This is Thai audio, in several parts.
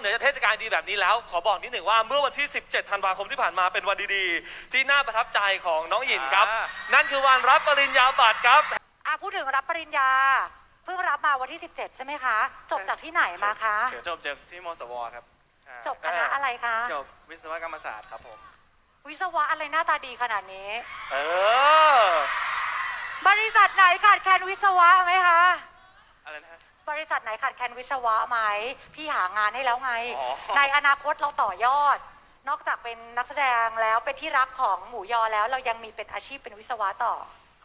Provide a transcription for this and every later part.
เหนือจากเทศกาลดีแบบนี้แล้ว ขอบอกนิดหนึ่งว่าเมื่อวันที่ 17 ธันวาคมที่ผ่านมาเป็นวันดีๆ ที่น่าประทับใจของน้องหยินครับ อ่า นั่นคือวันรับปริญญาบัตรครับ อะพูดถึงรับปริญญา เพิ่งรับมาวันที่ 17 ใช่ไหมคะ จบจากที่ไหนมาคะ จบจากที่มสวครับใช่จบคณะอะไรคะ จบวิศวกรรมศาสตร์ครับผม วิศวะอะไรหน้าตาดีขนาดนี้ เออบริษัทไหนขาดแคลนวิศวะไหมคะ อะไรนะฮะ บริษัทไหนขาดแคลนวิศวะไหมพี่หางานให้แล้วไง อ๋อ ในอนาคตเราต่อยอด นอกจากเป็นนักแสดงแล้วเป็นที่รักของหมูยอแล้ว เรายังมีเป็นอาชีพเป็นวิศวะต่อ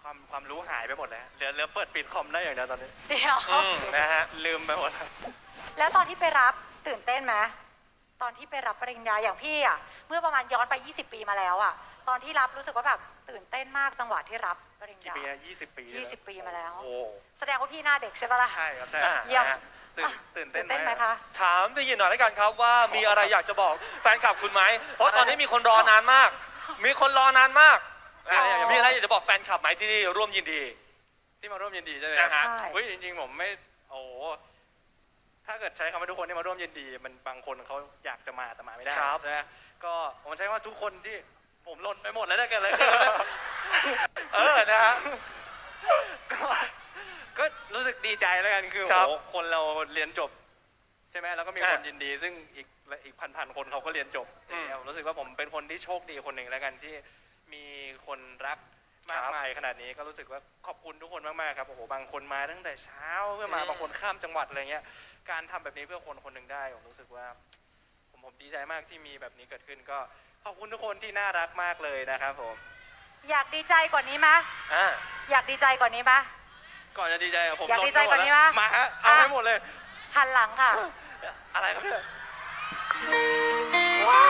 ความความรู้หายไปหมดเลยฮะเหลือเหลือเปิดปิดคอมได้อย่างเดียวตอนนี้เดี๋ยวอืมนะฮะลืมไปหมดแล้ว แล้วตอนที่ไปรับตื่นเต้นไหมตอนที่ไปรับปริญญาอย่างพี่อะ เมื่อประมาณย้อนไป 20 ปีมาแล้วอะ ตอนที่รับรู้สึกว่าแบบตื่นเต้นมากจังหวะที่รับปริญกี่ญาปีนะยี่สิบปีเลยเหรอ20ปีมาแล้ว โอ้แสดงว่าพี่หน้าเด็กใช่ปะล่ะ ใช่ครับใช่อ่าเยี่ยม นะฮะตื่นตื่นเต้นตื่นเต้นไหมคะ ถามพี่หยินหน่อยแล้วกันครับว่ามีอะไรอยากจะบอกแฟนคลับคุณไหมเพราะตอนนี้มีคนรอนานมาก มีคนรอนานมากอะอ๋อมีอะไรอยากจะบอกแฟนคลับไหมที่ร่วมยินดี ที่มาร่วมยินดีใช่ไหมนะฮะ ใช่ เฮ้ยจริงๆผมไม่โอ้โหถ้าเกิดใช้คำว่าทุกคนที่มาร่วมยินดี มันบางคนเขาอยากจะมาแต่มาไม่ได้ครับ ใช่ไหมก็ผมใช้ว่าทุกคนที่ ผมหล่นไปหมดแล้วถ้าเกิดอะไรขึ้นเออนะฮะก็ก็รู้สึกดีใจแล้วกันคือครับโหคนเราเรียนจบ ใช่ไหมแล้วก็มีอะคนยินดี ซึ่งอีกอีกพันพันๆคนเขาก็เรียนจบอืมผมรู้สึกว่าผมเป็นคนที่โชคดีคนหนึ่งแล้วกันที่มีคนรักมากครับมายขนาดนี้ก็รู้สึกว่าขอบคุณทุกคนมากๆครับโอ้โหบางคนมาตั้งแต่เช้าเพื่อมาอืม บางคนข้ามจังหวัดอะไรเงี้ยการทำแบบนี้เพื่อคนคนหนึ่งได้ผมรู้สึกว่า ผมผมดีใจมากที่มีแบบนี้เกิดขึ้นก็ ขอบคุณทุกคนที่น่ารักมากเลยนะครับผมอยากดีใจกว่านี้ไหมอ่าอยากดีใจกว่านี้ไหมก่อนจะดีใจกับผมอยากลดดีใจไปหมกว่านี้แล้วปะมาฮะเอาอะ ให้หมดเลย หันหลังค่ะ อะไรครับเนี่ยแล้ว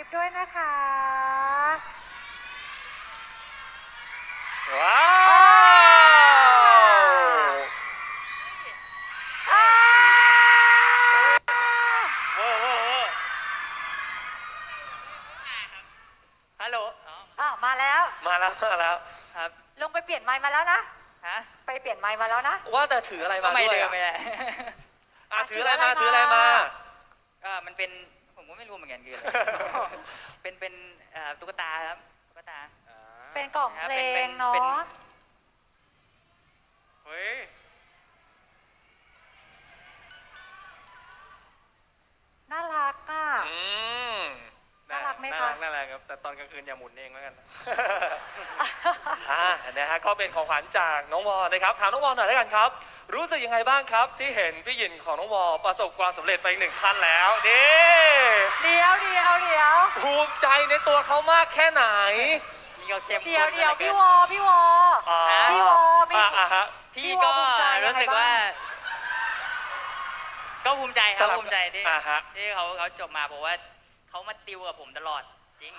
ลิปด้วยนะคะ ว้าว อ้าวเวอร์เวอร์เวอร์ฮัลโหลอ๋ออ้าวมาแล้ว มาแล้วมาแล้วครับ ลงไปเปลี่ยนไมค์มาแล้วนะ ฮะไปเปลี่ยนไมค์มาแล้วนะ ว่าแต่ถืออะไรก็มาไม่ด้วยเดิมอะไม่ได้อะถืออะไรมาถืออะไรมา ก็มันเป็นผม ก็ไม่รู้เหมือนกันคืออะไร เป็นเป็นเอ่อตุ๊กตาครับตุ๊กตาอ่าเป็นกล่องครับเพลเป็นเป็งนเนาะเป็นเฮ้ย น่ารักอะ อืมน่ารักไหมน่าคะรักน่ารักครับ แต่ตอนกลางคืนอย่าหมุนเองแล้วกัน อ่านะฮะก็เป็นของขวัญจากน้องวอนะครับ ถามน้องวอหน่อยแล้วกันครับ รู้สึกยังไงบ้างครับ ที่เห็นพี่หยินของน้องวอประสบความสำเร็จไปอีกหนึ่งขั้นแล้วนี่เดี๋ยวเดี๋ยวเดี๋ยวภูมิใจในตัวเขามากแค่ไหนนี่ก็เข้มข้นเดี๋ยวเดี๋ยวหลือกินพี่วอพี่วออ่าพี่วอพี่ อ่าอ่าฮะ พี่พี่ก็วอภูมิใจยังไงรู้สึกว่าบ้างก็ภูมิใจคสรับลับภูมิใจที่อ่าฮะ ที่เขาเขาจบมาเพราะว่าเขามาติวกับผมตลอดจริง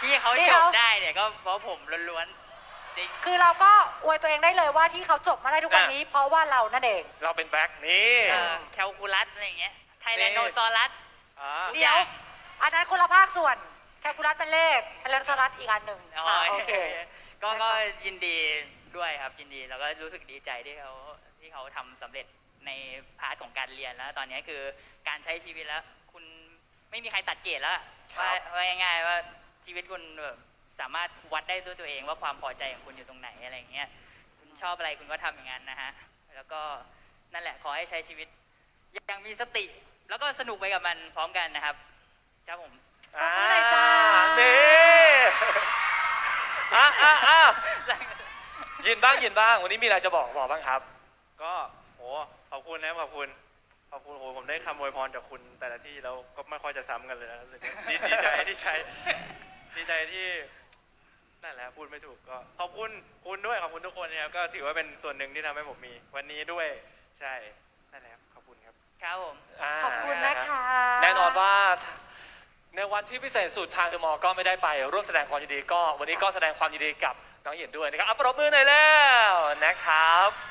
ที่เขานี่จเขาบได้เนี่ยก็เพราะผมล้วนๆ จริง คือเราก็อวยตัวเองได้เลยว่าที่เขาจบมาได้ทุกวันนี้ เพราะว่าเรานั่นเอง เราเป็นแบ็คนี่เอ่อแคลคูลัสอะไรอย่างเงี้ยไทแลนโนนี่ซอรัส อ่าเดี๋ยว อันนั้นคนละภาคส่วนแคลคูลัสเป็นเลขแอลเลนซอรัสอีกอันหนึ่งอ๋ออ่าโอเค ก็นะคะก็ยินดีด้วยครับยินดีแล้วก็รู้สึกดีใจที่เขาที่เขาทำสำเร็จในพาร์ทของการเรียนแล้ว ตอนนี้คือการใช้ชีวิตแล้ว คุณไม่มีใครตัดเกรดแล้วครับว่าว่าง่ายๆว่าชีวิตคุณแบบ สามารถวัดได้ด้วยตัวเองว่าความพอใจของคุณอยู่ตรงไหนอะไรอย่างเงี้ยคุณชอบอะไรคุณก็ทำอย่างนั้นนะฮะแล้วก็นั่นแหละขอให้ใช้ชีวิตอย่างมีสติ แล้วก็สนุกไปกับมันพร้อมกันนะครับครับผมขอบคุณหน่อยจ้านี่อะอะอะยินบ้างยินบ้าง วันนี้มีอะไรจะบอกบอกบ้างครับ ก็โหขอบคุณนะครับขอบคุณขอบคุณโหผมได้คำอวยพรจากคุณแต่ละที่แล้วก็ไม่ค่อยจะซ้ำกันเลยนะรู้สึกดีดีใจที่ใช้ดีใจที่ นั่นแหละพูดไม่ถูกก็ขอบคุณคุณด้วยขอบคุณทุกคนนะครับก็ถือว่าเป็นส่วนหนึ่งที่ทำให้ผมมี วันนี้ด้วยใช่นั่นแหละครับขอบคุณครับครับผมาขอบคุณนะคะแน่นอนว่าในวันที่พิเศษสุดทางเดอะมอลล์ก็ไม่ได้ไปร่วมแสดงความยินดีก็ วันนี้ก็แสดงความยินดีกับน้องหยินด้วยนะครับอัปรบมือหน่อยแล้วนะครับ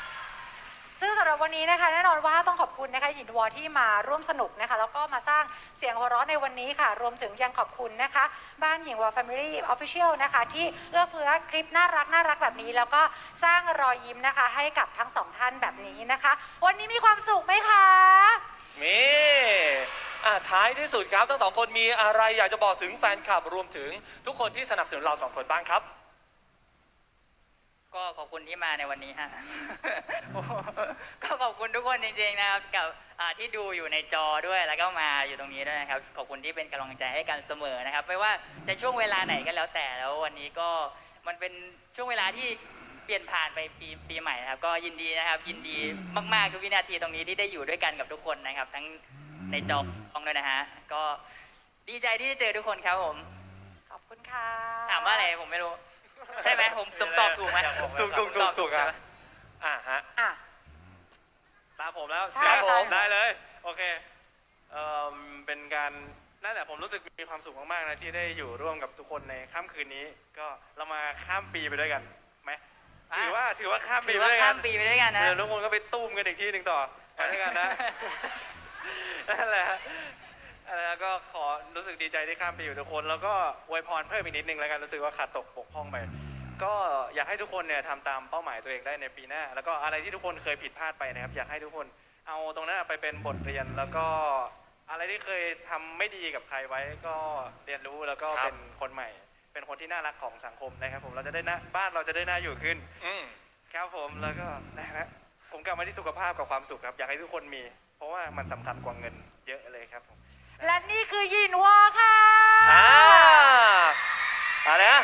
ซึ่งสำหรับวันนี้นะคะ แน่นอนว่าต้องขอบคุณนะคะหยินวอที่มาร่วมสนุกนะคะ แล้วก็มาสร้างเสียงหัวเราะในวันนี้ค่ะ รวมถึงยังขอบคุณนะคะ บ้านหญิงวอ Family Official นะคะ ที่เอื้อเฟื้อคลิปน่ารักน่ารักแบบนี้ แล้วก็สร้างรอยยิ้มนะคะ ให้กับทั้งสองท่านแบบนี้นะคะ วันนี้มีความสุขไหมคะมีอะท้ายที่สุดครับทั้งสองคนมีอะไรอยากจะบอกถึงแฟนคลับรวมถึงทุกคนที่สนับสนุนเราสองคนบ้างครับ ก็ขอบคุณที่มาในวันนี้ฮะ ก็ขอบคุณทุกคนจริงๆนะครับกับอ่าที่ดูอยู่ในจอด้วยแล้วก็มาอยู่ตรงนี้ด้วยนะครับขอบคุณที่เป็นกำลังใจให้กันเสมอนะครับ ไม่ว่าจะช่วงเวลาไหนก็แล้วแต่แล้ววันนี้ก็มันเป็นช่วงเวลาที่เปลี่ยนผ่านไปปีปีใหม่นะครับก็ยินดีนะครับ ยินดีมากๆทุกวินาทีตรงนี้ที่ได้อยู่ด้วยกันกับทุกคนนะครับ ทั้งในจอของด้วยนะฮะก็ดีใจที่ได้เจอทุกคนครับผม ขอบคุณค่ะถามว่าอะไรผมไม่รู้ ใช่ไหมผมสมตอบถูกไหมอยากบอกถูกถูกถูกถูกครับใช่ปะอ่าฮะ อะ ตามผมแล้วใช่ครับผม ได้เลย โอเคเอ่อเป็นการนั่นแหละผมรู้สึกมีความสุขมากๆนะที่ได้อยู่ร่วมกับทุกคนในค่ำคืนนี้ ก็เรามาข้ามปีไปด้วยกันไหมถือว่าถือว่าข้ามปีถือไปว่าด้วยกัข้านมปีไปด้วยกันนะ เดี๋ยวทุกคนก็ไปตุ้มกันอีกที่หนึ่งต่อไปด้วยกันนะ นั่นแหละ แล้วก็ขอรู้สึกดีใจที่ข้ามปีอยู่ทุกคน แล้วก็อวยพรเพิ่มอีกนิดนึงแล้วกันรู้สึกว่าขาดตกบกพร่องไป ก็อยากให้ทุกคนเนี่ยทำตามเป้าหมายตัวเองได้ในปีหน้า แล้วก็อะไรที่ทุกคนเคยผิดพลาดไปนะครับ อยากให้ทุกคนเอาตรงนั้นไปเป็นบทเรียนแล้วก็อะไรที่เคยทำไม่ดีกับใครไว้ก็เรียนรู้แล้วก็ครับ เป็นคนใหม่ เป็นคนที่น่ารักของสังคมนะครับ ผมเราจะได้น่าบ้านเราจะได้น่าอยู่ขึ้น อืม ครับผมแล้วก็นะฮะผมกลับมาที่สุขภาพกับความสุขครับ อยากให้ทุกคนมี เพราะว่ามันสำคัญกว่าเงินเยอะเลยครับผม และนี่คือหยินวอค่ะ อ่าอะไรฮะ